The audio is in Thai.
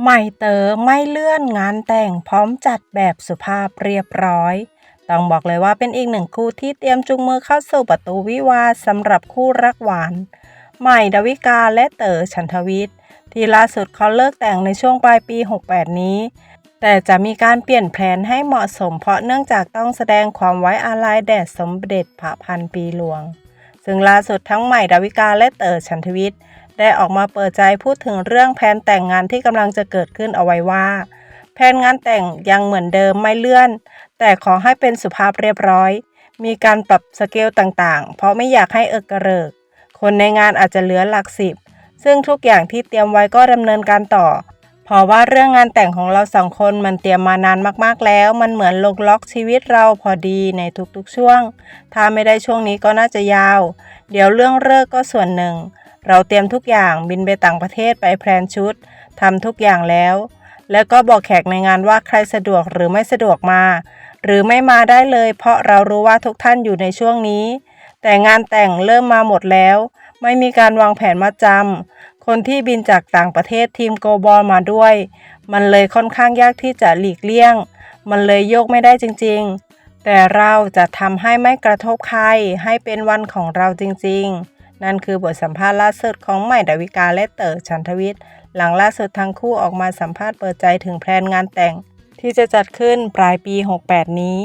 ใหม่เต๋อไม่เลื่อนงานแต่งพร้อมจัดแบบสุภาพเรียบร้อย ต้องบอกเลยว่าเป็นอีกหนึ่งคู่ที่เตรียมจูงมือเข้าสู่ประตูวิวาสำหรับคู่รักหวาน ใหม่ดาวิกาและเต๋อฉันทวิทย์ที่ล่าสุดเขาเลิกแต่งในช่วงปลายปี 68 นี้ แต่จะมีการเปลี่ยนแผนให้เหมาะสมเพราะเนื่องจากต้องแสดงความไว้อาลัยแด่สมเด็จพระพันปีหลวง ซึ่งล่าสุดทั้งใหม่ดาวิกาและเต๋อฉันทวิทย์ ได้ออกมาเปิดใจพูดถึงเรื่องแผนแต่งงานที่กำลังจะเกิดขึ้นเอาไว้ว่า แผนงานแต่งยังเหมือนเดิมไม่เลื่อน แต่ขอให้เป็นสุภาพเรียบร้อย มีการปรับสเกลต่างๆ เพราะไม่อยากให้เอิกกระเริก คนในงานอาจจะเหลือหลักสิบซึ่งทุกอย่างที่เตรียมไว้ก็ดำเนินการต่อ พราะว่าเรื่องงานแต่งของเราสองคนมันเตรียมมานานมากๆแล้ว มันเหมือนลงล็อกชีวิตเราพอดีในทุกๆช่วง ถ้าไม่ได้ช่วงนี้ก็น่าจะยาว เดี๋ยวเรื่องเลิกก็ส่วนหนึ่ง เราเตรียมทุกอย่างบินไปต่างประเทศไปแพลนชุดทำทุกอย่างแล้ว แล้วก็บอกแขกในงานว่าใครสะดวกหรือไม่สะดวกมา หรือไม่มาได้เลย เพราะเรารู้ว่าทุกท่านอยู่ในช่วงนี้ แต่งานแต่งเริ่มมาหมดแล้ว ไม่มีการวางแผนมาจำ คนที่บินจากต่างประเทศทีมโกบอลมาด้วย มันเลยค่อนข้างยากที่จะหลีกเลี่ยง มันเลยโยกไม่ได้จริงๆ แต่เราจะทำให้ไม่กระทบใคร ให้เป็นวันของเราจริงๆ นั่นคือบทสัมภาษณ์ล่าสุดของใหม่ดาวิกาและเต๋อชันทวิทย์ หลังล่าสุดทั้งคู่ออกมาสัมภาษณ์เปิดใจถึงแพลนงานแต่ง ที่จะจัดขึ้นปลายปี 68 นี้